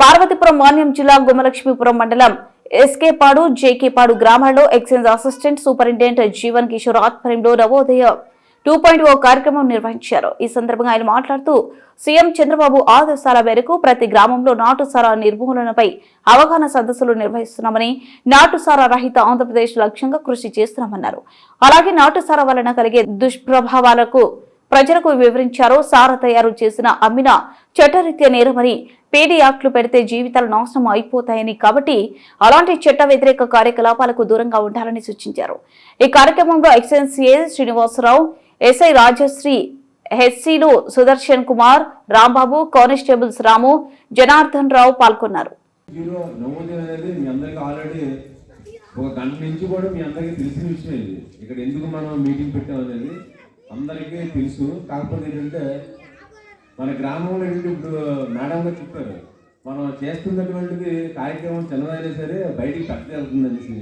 పార్వతీపురం మాన్యం జిల్లా గుమలక్ష్మీపురం మండలం ఎస్కేపాడు జేకేపాడు గ్రామాల్లో excise assistant superintendent Jeevan Kishore ఆధ్వర్యంలో నవోదయ టూ పాయింట్ ఓ కార్యక్రమం నిర్వహించారు. ఈ సందర్భంగా ఆయన మాట్లాడుతూ సీఎం చంద్రబాబు ఆదేశాల మేరకు ప్రతి గ్రామంలో నాటుసారా నిర్మూలనపై అవగాహన సదస్సులు నిర్వహిస్తున్నామని నాటుసారా రహిత ఆంధ్రప్రదేశ్ లక్ష్యంగా కృషి చేస్తున్నామన్నారు. అలాగే నాటుసారా వలన కలిగే దుష్ప్రభావాలకు ప్రజలకు వివరించారో సార తయారు చేసిన అమ్మిన చట్టరీత్యా నేరమని పేడి యాక్ట్లు పెడితే జీవితాలు నాశనం అయిపోతాయని కాబట్టి అలాంటి చట్ట వ్యతిరేక కార్యకలాపాలకు దూరంగా ఉండాలని సూచించారు. ఈ కార్యక్రమంలో excise CA Srinivasa Rao SI Rajasri హెచ్సీలు Sudarshan Kumar Rambabu constables Ramu Janardhan Rao పాల్గొన్నారు. ఒక గంట నుంచి కూడా మీ అందరికీ తెలిసిన విషయం ఇది. ఇక్కడ ఎందుకు మనం మీటింగ్ పెట్టాం అనేది అందరికీ తెలుసు. కాకపోతే ఏంటంటే మన గ్రామంలో ఏంటంటే ఇప్పుడు మేడం గారు చెప్పారు మనం చేస్తున్నటువంటిది కార్యక్రమం చిన్నదైనా సరే బయటికి పెద్ద వెళ్తుంది అనేసి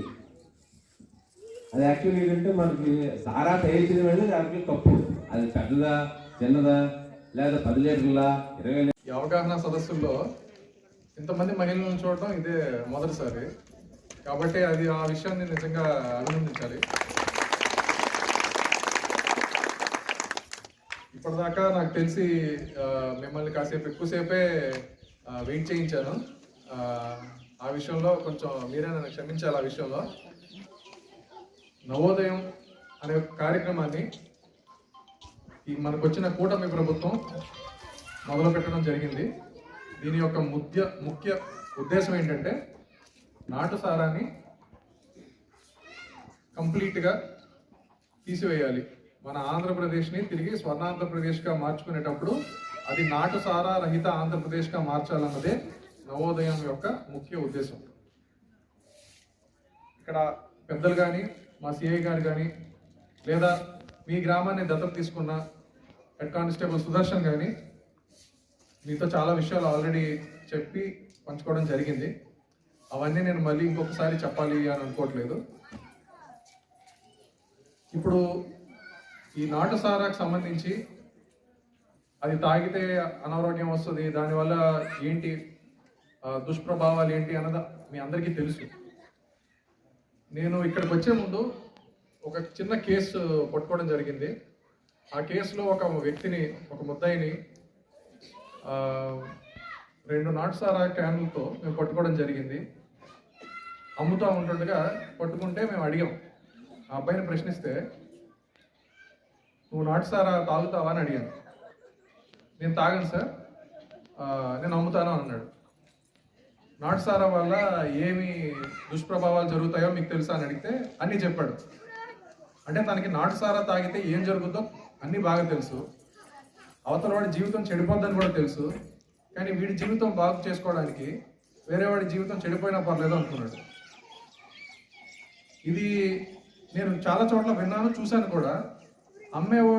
అది యాక్చువల్లీ ఏంటంటే మనకి సారా తయారు చేయడం అనేది యాక్చువల్లీ తప్పు. అది పెద్దదా చిన్నదా లేదా పది లీటర్లా ఇరవై ఈ అవగాహన సదస్సుల్లో ఇంతమంది మహిళలను చూడటం ఇదే మొదటిసారి. కాబట్టి అది ఆ విషయాన్ని నిజంగా అభినందించాలి. ఇప్పటిదాకా నాకు తెలిసి మిమ్మల్ని కాసేపు ఎక్కువసేపే వెయిట్ చేయించాను. ఆ, విషయంలో కొంచెం మీరే నన్ను క్షమించాలి ఆ విషయంలో. నవోదయం అనే ఒక కార్యక్రమాన్ని ఈ మనకు వచ్చిన కూటమి ప్రభుత్వం మొదలు పెట్టడం జరిగింది. దీని యొక్క ముఖ్య ముఖ్య ఉద్దేశం ఏంటంటే నాటు సారాన్ని కంప్లీట్గా తీసివేయాలి. మన ఆంధ్రప్రదేశ్ని తిరిగి స్వర్ణాంధ్రప్రదేశ్గా మార్చుకునేటప్పుడు అది నాటు సారా రహిత ఆంధ్రప్రదేశ్గా మార్చాలన్నదే నవోదయం యొక్క ముఖ్య ఉద్దేశం. ఇక్కడ పెద్దలు కానీ మా సిఐ గారు కానీ లేదా మీ గ్రామాన్ని దత్తత తీసుకున్న హెడ్ కానిస్టేబుల్ సుదర్శన్ కానీ మీతో చాలా విషయాలు ఆల్రెడీ చెప్పి పంచుకోవడం జరిగింది. అవన్నీ నేను మళ్ళీ ఇంకొకసారి చెప్పాలి అని అనుకోవట్లేదు. ఇప్పుడు ఈ నాటు సారాకు సంబంధించి అది తాగితే అనారోగ్యం వస్తుంది. దానివల్ల ఏంటి దుష్ప్రభావాలు ఏంటి అన్నది మీ అందరికీ తెలుసు. నేను ఇక్కడికి వచ్చే ముందు ఒక చిన్న కేసు పట్టుకోవడం జరిగింది. ఆ కేసులో ఒక వ్యక్తిని ఒక ముద్దాయిని రెండు నాటుసారా క్యాన్లతో మేము పట్టుకోవడం జరిగింది. అమ్ముతూ ఉంటుండగా పట్టుకుంటే మేము అడిగాం. ఆ అబ్బాయిని ప్రశ్నిస్తే నువ్వు నాటుసారా తాగుతావా అని అడిగాను. నేను తాగను సార్. నేను అమ్ముతాను అన్నాడు. నాటుసారా వల్ల ఏమి దుష్ప్రభావాలు జరుగుతాయో మీకు తెలుసా అని అడిగితే అన్నీ చెప్పాడు. అంటే తనకి నాటుసారా తాగితే ఏం జరుగుతుందో అన్నీ బాగా తెలుసు. అవతల వాడి జీవితం చెడిపోద్దని కూడా తెలుసు. కానీ వీడి జీవితం బాగు చేసుకోవడానికి వేరే వాడి జీవితం చెడిపోయినా పర్లేదు అనుకున్నాడు. ఇది నేను చాలా చోట్ల విన్నాను చూశాను కూడా. അമ്മയോട്